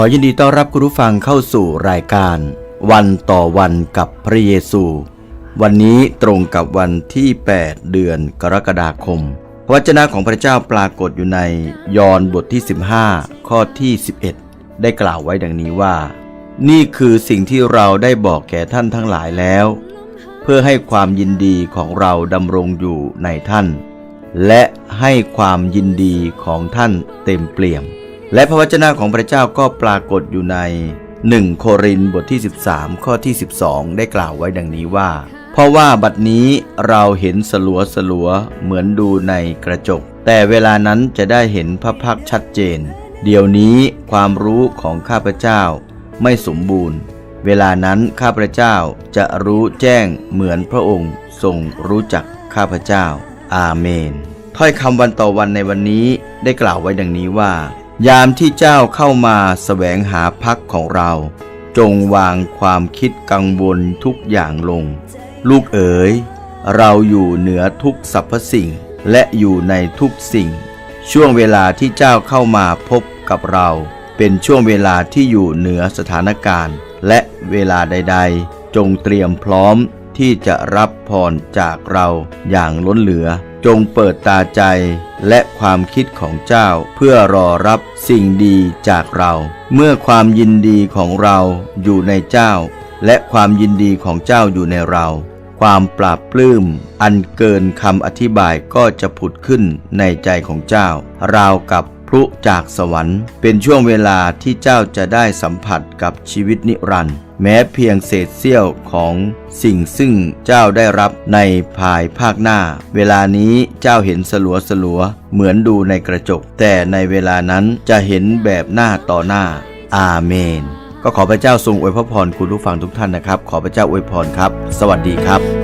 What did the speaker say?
ขอยินดีต้อนรับคุณผู้ฟังเข้าสู่รายการ วันต่อวันกับพระเยซู วันนี้ตรงกับวันที่ 8 เดือนกรกฎาคม พระวจนะของพระเจ้าปรากฏอยู่ในยอห์นบทที่ 15 ข้อที่ 11 ได้กล่าวไว้ดังนี้ว่า นี่คือสิ่งที่เราได้บอกแก่ท่านทั้งหลายแล้ว เพื่อให้ความยินดีของเราดำรงอยู่ในท่าน และให้ความยินดีของท่านเต็มเปี่ยม และพระวจนะของพระเจ้าก็ปรากฏอยู่ใน 1 โครินบทที่ 13 ข้อที่ 12 ได้กล่าวไว้ดังนี้ว่า เพราะว่าบัดนี้เราเห็นสลัวสลัวเหมือนดูในกระจก แต่เวลานั้นจะได้เห็นพระพักชัดเจน เดี๋ยวนี้ความรู้ของข้าพเจ้าไม่สมบูรณ์ เวลานั้นข้าพเจ้าจะรู้แจ้งเหมือนพระองค์ทรงรู้จักข้าพเจ้า อาเมน ถ้อยคำวันต่อวันในวันนี้ได้กล่าวไว้ดังนี้ว่า ยามที่เจ้าเข้ามาแสวงหาพักของเรา จงวางความคิดกังวลทุกอย่างลง ลูกเอ๋ย เราอยู่เหนือทุกสรรพสิ่งและอยู่ในทุกสิ่ง ช่วงเวลาที่เจ้าเข้ามาพบกับเรา เป็นช่วงเวลาที่อยู่เหนือสถานการณ์ และเวลาใด ๆ จงเตรียมพร้อมที่จะรับพรจากเราอย่างล้นเหลือ จงเปิดตาใจและความคิดของเจ้าเพื่อรอรับสิ่งดีจากเรา เมื่อความยินดีของเราอยู่ในเจ้า และความยินดีของเจ้าอยู่ในเรา ความปราบปลื้มอันเกินคำอธิบายก็จะผุดขึ้นในใจของเจ้าราวกับ พลุจากสวรรค์ เป็นช่วงเวลาที่เจ้าจะได้สัมผัสกับชีวิตนิรันดร์แม้เพียงเศษเสี้ยวของสิ่งซึ่งเจ้าได้รับในภายภาคหน้า เวลานี้เจ้าเห็นสลัวสลัวเหมือนดูในกระจก แต่ในเวลานั้นจะเห็นแบบหน้าต่อหน้า อาเมน ก็ขอพระเจ้าทรงอวยพระพรคุณผู้ฟังทุกท่านนะครับ ขอพระเจ้าอวยพรครับ สวัสดีครับ